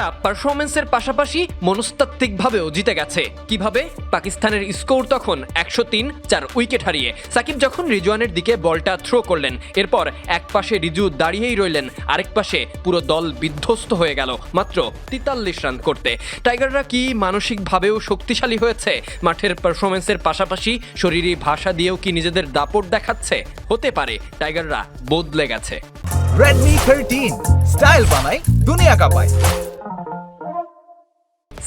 টাইগাররা পারফরমেন্সের পাশাপাশি মনস্তাত্ত্বিকভাবেও জিতে গেছে। কীভাবে? পাকিস্তানের স্কোর তখন একশো তিন, চার উইকেট হারিয়ে। সাকিব যখন রিজওয়ানের দিকে বলটা থ্রো করলেন, এরপর এক পাশে রিজু দাঁড়িয়েই রইলেন, আরেক পাশে পুরো দল বিধ্বস্ত হয়ে গেল, মাত্র তেতাল্লিশ রান করতে। টাইগাররা কি মানসিকভাবেও শক্তিশালী হয়েছে? মাঠের পারফরমেন্সের পাশাপাশি শরীরী ভাষা দিয়েও কি নিজেদের দাপট দেখাচ্ছে? হতে পারে, টাইগাররা বদলে গেছে। Redmi 13 স্টাইল বানাই দুনিয়া কাঁপায়।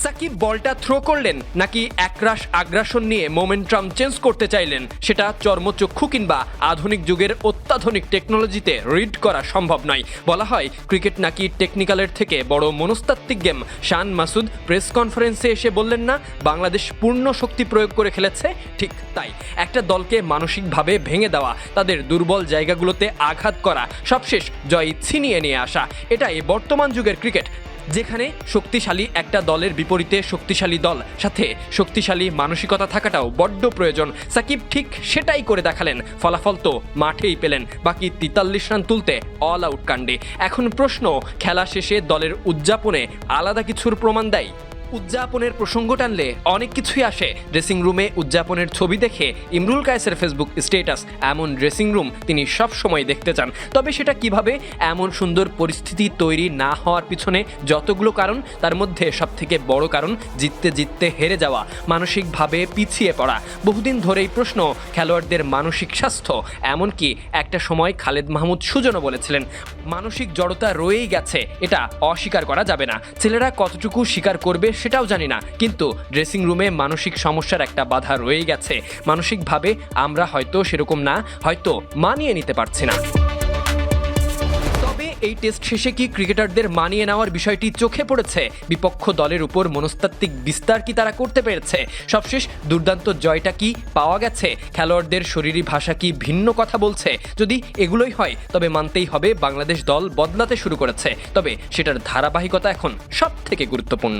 সাকিব বলটা থ্রো করলেন নাকি একরাশ আগ্রাসন নিয়ে মোমেন্টাম চেঞ্জ করতে চাইলেন? সেটা চর্মচক্ষু কিংবা আধুনিক যুগের অত্যাধুনিক টেকনোলজিতে রিড করা সম্ভব নয়। বলা হয় ক্রিকেট নাকি টেকনিক্যালের থেকে বড় মনস্তাত্ত্বিক গেম শান মাসুদ প্রেস কনফারেন্সে এসে বললেন না, বাংলাদেশ পূর্ণ শক্তি প্রয়োগ করে খেলেছে? ঠিক তাই। একটা দলকে মানসিকভাবে ভেঙে দেওয়া, তাদের দুর্বল জায়গাগুলোতে আঘাত করা, সবশেষ জয় ছিনিয়ে নিয়ে আসা। এটাই বর্তমান যুগের ক্রিকেট যেখানে শক্তিশালী একটা দলের বিপরীতে শক্তিশালী দল, সাথে শক্তিশালী মানসিকতা থাকাটাও বড্ড প্রয়োজন। সাকিব ঠিক সেটাই করে দেখালেন। ফলাফল তো মাঠেই পেলেন। বাকি তেতাল্লিশ রান তুলতে অল আউট কাণ্ডে। এখন প্রশ্ন, খেলা শেষে দলের উদযাপনে আলাদা কিছুর প্রমাণ দেয়? উদযাপনের প্রসঙ্গ টানলে অনেক কিছুই আসে। ড্রেসিং রুমে উদযাপনের ছবি দেখে ইমরুল কায়েসের ফেসবুক স্টেটাস এমন ড্রেসিং রুম তিনি সব সময় দেখতে চান। তবে সেটা কীভাবে এমন সুন্দর পরিস্থিতি তৈরি না হওয়ার পিছনে যতগুলো কারণ, তার মধ্যে সবথেকে বড় কারণ জিততে জিততে হেরে যাওয়া, মানসিকভাবে পিছিয়ে পড়া। বহুদিন ধরেই প্রশ্ন, খেলোয়াড়দের মানসিক স্বাস্থ্য, এমনকি একটা সময় খালেদ মাহমুদ সুজনও বলেছিলেন, মানসিক জড়তা রয়েই গেছে, এটা অস্বীকার করা যাবে না। ছেলেরা কতটুকু স্বীকার করবে সেটাও জানি না। কিন্তু ড্রেসিং রুমে মানসিক সমস্যার একটা বাধা রয়ে গেছে। মানসিকভাবে আমরা হয়তো সেরকম না, হয়তো মানিয়ে নিতে পারছি না। এই টেস্ট শেষে কি ক্রিকেটারদের মানিয়ে নেওয়ার বিষয়টি চোখে পড়েছে? বিপক্ষ দলের উপর মনস্তাত্ত্বিক বিস্তার কি তারা করতে পেরেছে? সবশেষ দুর্দান্ত জয়টা কি পাওয়া গেছে? খেলোয়াড়দের শরীরী ভাষা কি ভিন্ন কথা বলছে? যদি এগুলোই হয়, তবে মানতেই হবে বাংলাদেশ দল বদলাতে শুরু করেছে। তবে সেটার ধারাবাহিকতা এখন সব থেকে গুরুত্বপূর্ণ।